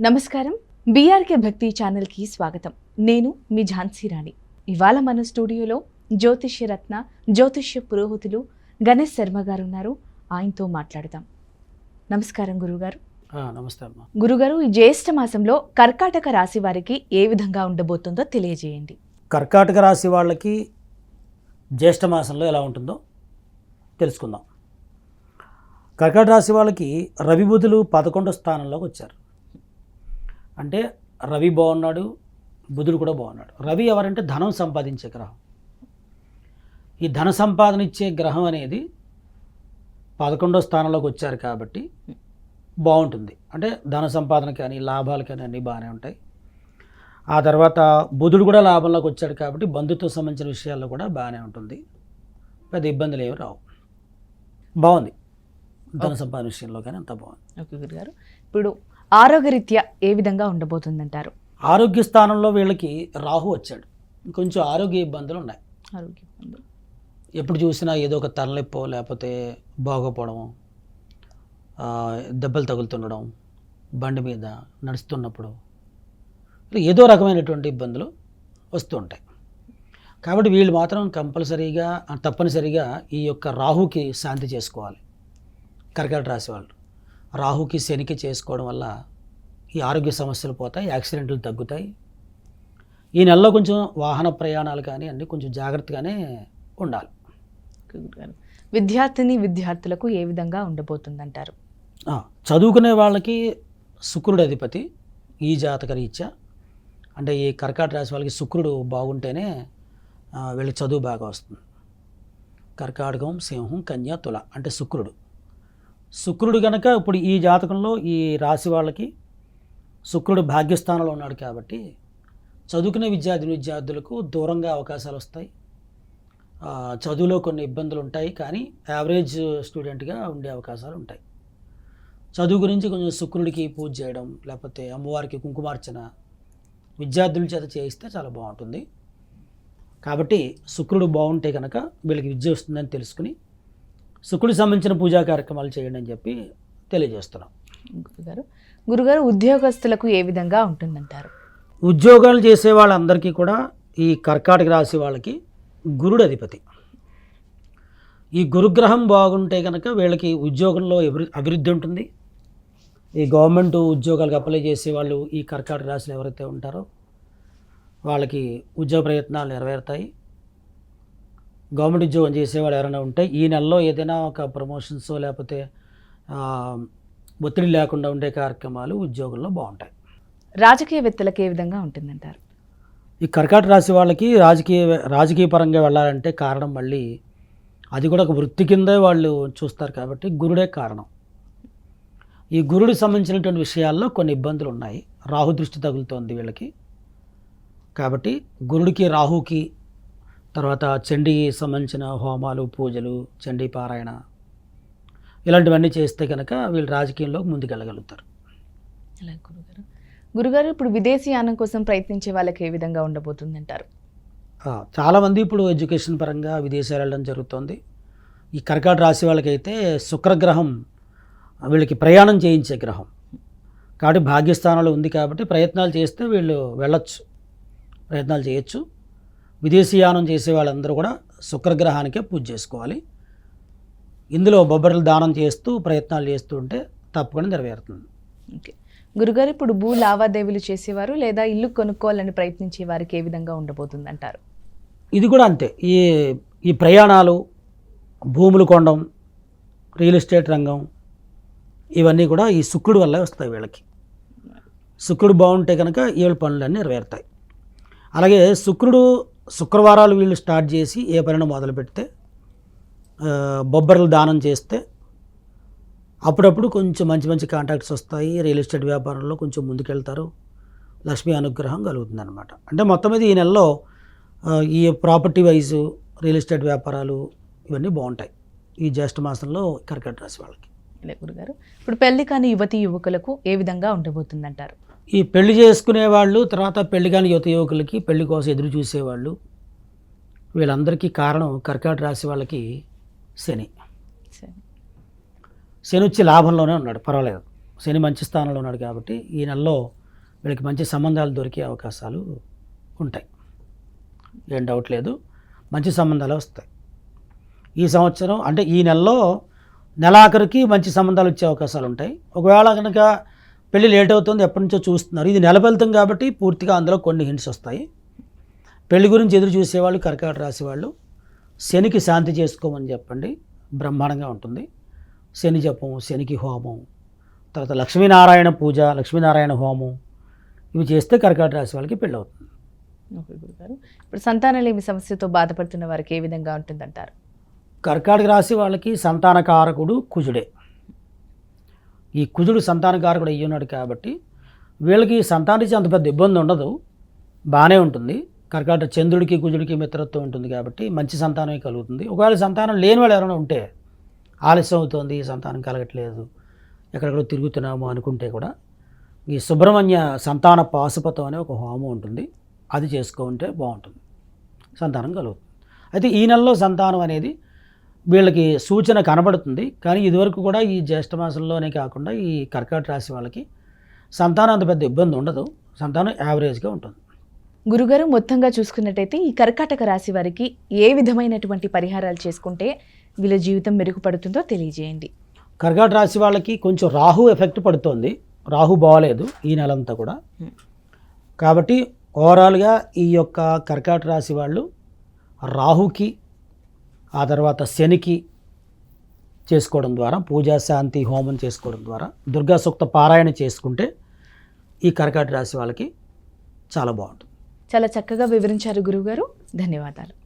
నమస్కారం. బీఆర్కే భక్తి ఛానల్కి స్వాగతం. నేను మీ ఝాన్సీ రాణి. ఇవాళ మన స్టూడియోలో జ్యోతిష్య రత్న జ్యోతిష్య పురోహితులు గణేష్ శర్మ గారు ఉన్నారు ఆయనతో మాట్లాడదాం. నమస్కారం గురుగారు. నమస్తే అమ్మా. గురుగారు ఈ జ్యేష్ఠ మాసంలో కర్కాటక రాశి వారికి ఏ విధంగా ఉండబోతుందో తెలియజేయండి. కర్కాటక రాశి వాళ్ళకి జ్యేష్ఠ మాసంలో ఎలా ఉంటుందో తెలుసుకుందాం. కర్కాటక రాశి వాళ్ళకి రవి బుధులు పదకొండో స్థానంలోకి వచ్చారు. అంటే రవి బాగున్నాడు బుధుడు కూడా బాగున్నాడు. రవి ఎవరంటే ధనం సంపాదించే గ్రహం. ఈ ధన సంపాదన ఇచ్చే గ్రహం అనేది పదకొండో స్థానంలోకి వచ్చారు కాబట్టి బాగుంటుంది. అంటే ధన సంపాదన కానీ లాభాలు కానీ అన్నీ బాగానే ఉంటాయి. ఆ తర్వాత బుధుడు కూడా లాభంలోకి వచ్చాడు కాబట్టి బంధుత్వ సంబంధించిన విషయాల్లో కూడా బాగానే ఉంటుంది. పెద్ద ఇబ్బందులు ఏమి రావు. బాగుంది. ధన సంపాదన విషయంలో కానీ అంత బాగుంది. ఓకే గురుగారు. ఇప్పుడు ఆరోగ్యరీత్యా ఏ విధంగా ఉండబోతుందంటారు? ఆరోగ్య స్థానంలో వీళ్ళకి రాహు వచ్చాడు. కొంచెం ఆరోగ్య ఇబ్బందులు ఉన్నాయి. ఆరోగ్యం ఎప్పుడు చూసినా ఏదో ఒక తలనొప్పో లేకపోతే బాగోపోవడం దెబ్బలు తగులుతుండడం బండి మీద నడుస్తున్నప్పుడు ఏదో రకమైనటువంటి ఇబ్బందులు వస్తూ ఉంటాయి. కాబట్టి వీళ్ళు మాత్రం కంపల్సరీగా తప్పనిసరిగా ఈ యొక్క రాహుకి శాంతి చేసుకోవాలి. కర్కాటక రాశి వాళ్ళు. రాహుకి శనికి చేసుకోవడం వల్ల ఈ ఆరోగ్య సమస్యలు పోతాయి యాక్సిడెంట్లు తగ్గుతాయి. ఈ నెలలో కొంచెం వాహన ప్రయాణాలు కానీ అన్నీ కొంచెం జాగ్రత్తగానే ఉండాలి. విద్యార్థిని విద్యార్థులకు ఏ విధంగా ఉండబోతుందంటారు? చదువుకునే వాళ్ళకి శుక్రుడు అధిపతి ఈ జాతక రీత్యా. అంటే ఈ కర్కాటక రాశి వాళ్ళకి శుక్రుడు బాగుంటేనే వీళ్ళకి చదువు బాగా వస్తుంది. కర్కాటకం సింహం కన్య తుల అంటే శుక్రుడు. శుక్రుడు కనుక ఇప్పుడు ఈ జాతకంలో ఈ రాశి వాళ్ళకి శుక్రుడు భాగ్యస్థానంలో ఉన్నాడు కాబట్టి చదువుకునే విద్యార్థి విద్యార్థులకు దూరంగా అవకాశాలు వస్తాయి. చదువులో కొన్ని ఇబ్బందులు ఉంటాయి కానీ యావరేజ్ స్టూడెంట్గా ఉండే అవకాశాలు ఉంటాయి. చదువు గురించి కొంచెం శుక్రుడికి పూజ చేయడం లేకపోతే అమ్మవారికి కుంకుమార్చన విద్యార్థుల చేత చేయిస్తే చాలా బాగుంటుంది. కాబట్టి శుక్రుడు బాగుంటే కనుక వీళ్ళకి విద్య వస్తుందని తెలుసుకుని శుక్రుడికి సంబంధించిన పూజా కార్యక్రమాలు చేయండి అని చెప్పి తెలియజేస్తున్నాం. గురుగారు గురుగారు ఉద్యోగస్తులకు ఏ విధంగా ఉంటుందంటారు? ఉద్యోగాలు చేసే వాళ్ళందరికీ కూడా ఈ కర్కాటక రాశి వాళ్ళకి గురుడు అధిపతి. ఈ గురుగ్రహం బాగుంటే కనుక వీళ్ళకి ఉద్యోగంలో అభివృ అభివృద్ధి ఉంటుంది. ఈ గవర్నమెంట్ ఉద్యోగాలకు అప్లై చేసే వాళ్ళు ఈ కర్కాటక రాశిలో ఎవరైతే ఉంటారో వాళ్ళకి ఉద్యోగ ప్రయత్నాలు నెరవేరుతాయి. గవర్నమెంట్ ఉద్యోగం చేసేవాళ్ళు ఎవరైనా ఉంటే ఈ నెలలో ఏదైనా ఒక ప్రమోషన్స్ లేకపోతే ఒత్తిడి లేకుండా ఉండే కార్యక్రమాలు ఉద్యోగంలో బాగుంటాయి. రాజకీయవేత్తలకు ఏ విధంగా ఉంటుందంటారు? ఈ కర్కాటక రాశి వాళ్ళకి రాజకీయ రాజకీయ పరంగా వెళ్ళాలంటే కారణం మళ్ళీ అది కూడా ఒక వృత్తి కిందే వాళ్ళు చూస్తారు కాబట్టి గురుడే కారణం. ఈ గురుడికి సంబంధించినటువంటి విషయాల్లో కొన్ని ఇబ్బందులు ఉన్నాయి. రాహు దృష్టి తగులుతోంది వీళ్ళకి. కాబట్టి గురుడికి రాహుకి తర్వాత చండీకి సంబంధించిన హోమాలు పూజలు చండీ పారాయణ ఇలాంటివన్నీ చేస్తే కనుక వీళ్ళు రాజకీయంలో ముందుకెళ్ళగలుగుతారు. గురుగారు. గురుగారు ఇప్పుడు విదేశీయానం కోసం ప్రయత్నించే వాళ్ళకి ఏ విధంగా ఉండబోతుందంటారు? చాలామంది ఇప్పుడు ఎడ్యుకేషన్ పరంగా విదేశాలు వెళ్ళడం జరుగుతుంది. ఈ కర్కాటక రాశి వాళ్ళకైతే శుక్రగ్రహం వీళ్ళకి ప్రయాణం చేయించే గ్రహం. కాబట్టి భాగ్యస్థానంలో ఉంది కాబట్టి ప్రయత్నాలు చేస్తే వీళ్ళు వెళ్ళొచ్చు. ప్రయత్నాలు చేయొచ్చు. విదేశీయానం చేసే వాళ్ళందరూ కూడా శుక్రగ్రహానికే పూజ చేసుకోవాలి. ఇందులో బొబ్బర్లు దానం చేస్తూ ప్రయత్నాలు చేస్తూ ఉంటే తప్పకుండా నెరవేరుతుంది. ఓకే. గురుగారు ఇప్పుడు భూ లావాదేవీలు చేసేవారు లేదా ఇల్లు కొనుక్కోవాలని ప్రయత్నించే వారికి ఏ విధంగా ఉండబోతుందంటారు? ఇది కూడా అంతే. ఈ ఈ ప్రయాణాలు భూములు కొనడం రియల్ ఎస్టేట్ రంగం ఇవన్నీ కూడా ఈ శుక్రుడు వల్లే వస్తాయి వీళ్ళకి. శుక్రుడు బాగుంటే కనుక వీళ్ళ పనులన్నీ నెరవేరుతాయి. అలాగే శుక్రుడు శుక్రవారాలు వీళ్ళు స్టార్ట్ చేసి ఏ పనిని మొదలు పెడితే బొబ్బర్లు దానం చేస్తే అప్పుడప్పుడు కొంచెం మంచి మంచి కాంటాక్ట్స్ వస్తాయి. రియల్ ఎస్టేట్ వ్యాపారంలో కొంచెం ముందుకెళ్తారు. లక్ష్మీ అనుగ్రహం కలుగుతుంది అనమాట అంటే మొత్తం మీద ఈ నెలలో ఈ ప్రాపర్టీ వైజ్ రియల్ ఎస్టేట్ వ్యాపారాలు ఇవన్నీ బాగుంటాయి. ఈ జ్యేష్ఠ మాసంలో కర్కట రాశి వాళ్ళకి. ఇలా గురుగారు ఇప్పుడు పెళ్ళి కాని యువతి యువకులకు ఏ విధంగా ఉండబోతుందంటారు? ఈ పెళ్ళి చేసుకునే వాళ్ళు తర్వాత పెళ్ళి కాని యువత యువకులకి పెళ్ళి కోసం ఎదురు చూసేవాళ్ళు వీళ్ళందరికీ కారణం కర్కాటక రాశి వాళ్ళకి శని. శని. వచ్చి లాభంలోనే ఉన్నాడు పర్వాలేదు. శని మంచి స్థానంలో ఉన్నాడు కాబట్టి ఈ నెలలో వీళ్ళకి మంచి సంబంధాలు దొరికే అవకాశాలు ఉంటాయి. ఏం డౌట్ లేదు. మంచి సంబంధాలు వస్తాయి. ఈ సంవత్సరం అంటే ఈ నెలలో నెలాఖరికి మంచి సంబంధాలు వచ్చే అవకాశాలు ఉంటాయి. ఒకవేళ కనుక పెళ్ళి లేట్ అవుతుంది ఎప్పటి నుంచో చూస్తున్నారు. ఇది నెల ఫలితం కాబట్టి పూర్తిగా అందులో కొన్ని హింట్స్ వస్తాయి. పెళ్ళి గురించి ఎదురు చూసేవాళ్ళు కర్కాటక రాశి వాళ్ళు శనికి శాంతి చేసుకోమని చెప్పండి. బ్రహ్మాండంగా ఉంటుంది. శని జపం శనికి హోమం తర్వాత లక్ష్మీనారాయణ పూజ లక్ష్మీనారాయణ హోమం ఇవి చేస్తే కర్కాటక రాశి వాళ్ళకి పెళ్ళి అవుతుంది. గురుగారు. ఇప్పుడు సంతానలేమి సమస్యతో బాధపడుతున్న వారికి ఏ విధంగా ఉంటుందంటారు? కర్కాటక రాశి వాళ్ళకి సంతానకారకుడు కుజుడే. ఈ కుజుడు సంతానకారకుడు అయ్యి ఉన్నాడు కాబట్టి వీళ్ళకి సంతానించి అంత పెద్ద ఇబ్బంది ఉండదు. బాగానే ఉంటుంది. కర్కాట చంద్రుడికి కుజుడికి మిత్రత్వం ఉంటుంది కాబట్టి మంచి సంతానమే కలుగుతుంది. ఒకవేళ సంతానం లేని వాళ్ళు ఎవరైనా ఉంటే ఆలస్యం అవుతుంది సంతానం కలగట్లేదు ఎక్కడెక్కడో తిరుగుతున్నాము అనుకుంటే కూడా ఈ సుబ్రహ్మణ్య సంతాన పాశుపతం అనే ఒక హోమం ఉంటుంది. అది చేసుకుంటే బాగుంటుంది. సంతానం కలుగుతుంది. అయితే ఈ నెలలో సంతానం అనేది వీళ్ళకి సూచన కనబడుతుంది. కానీ ఇదివరకు కూడా ఈ జ్యేష్ఠ మాసంలోనే కాకుండా ఈ కర్కాటక రాశి వాళ్ళకి సంతానం అంత పెద్ద ఇబ్బంది ఉండదు. సంతానం యావరేజ్గా ఉంటుంది. గురుగారు మొత్తంగా చూసుకున్నట్టయితే ఈ కర్కాటక రాశి వారికి ఏ విధమైనటువంటి పరిహారాలు చేసుకుంటే వీళ్ళ జీవితం మెరుగుపడుతుందో తెలియజేయండి. కర్కాటక రాశి వాళ్ళకి కొంచెం రాహు ఎఫెక్ట్ పడుతోంది. రాహు బాగలేదు ఈ నెలంతా కూడా. కాబట్టి ఓవరాల్గా ఈ యొక్క కర్కాటక రాశి వాళ్ళు రాహుకి ఆ తర్వాత శనికి చేసుకోవడం ద్వారా పూజా శాంతి హోమం చేసుకోవడం ద్వారా దుర్గా సూక్త పారాయణ చేసుకుంటే ఈ కర్కాటక రాశి వాళ్ళకి చాలా బాగుంటుంది. చాలా చక్కగా వివరించారు గురువుగారు. ధన్యవాదాలు.